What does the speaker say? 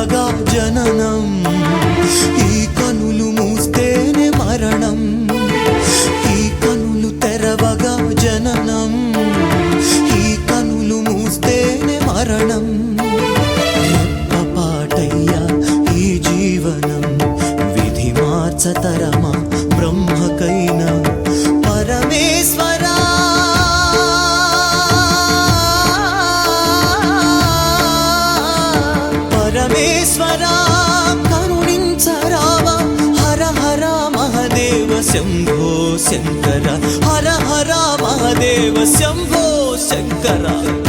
తెరవగా జననం. ఈ కనులు మూస్తేనే మరణం. ఈ కనులు తెరవగా జననం. ఈ కనులు మూస్తేనే మరణం. పాటయ్యా ఈ జీవనం. విధి మార్చతరమా బ్రహ్మకైనా. పరమేశ్వర పరమేశ్వరా కరుణించరావా? హర హర మహదేవ శంభో శంకర. హర హర మహదేవ శంభో శంకర.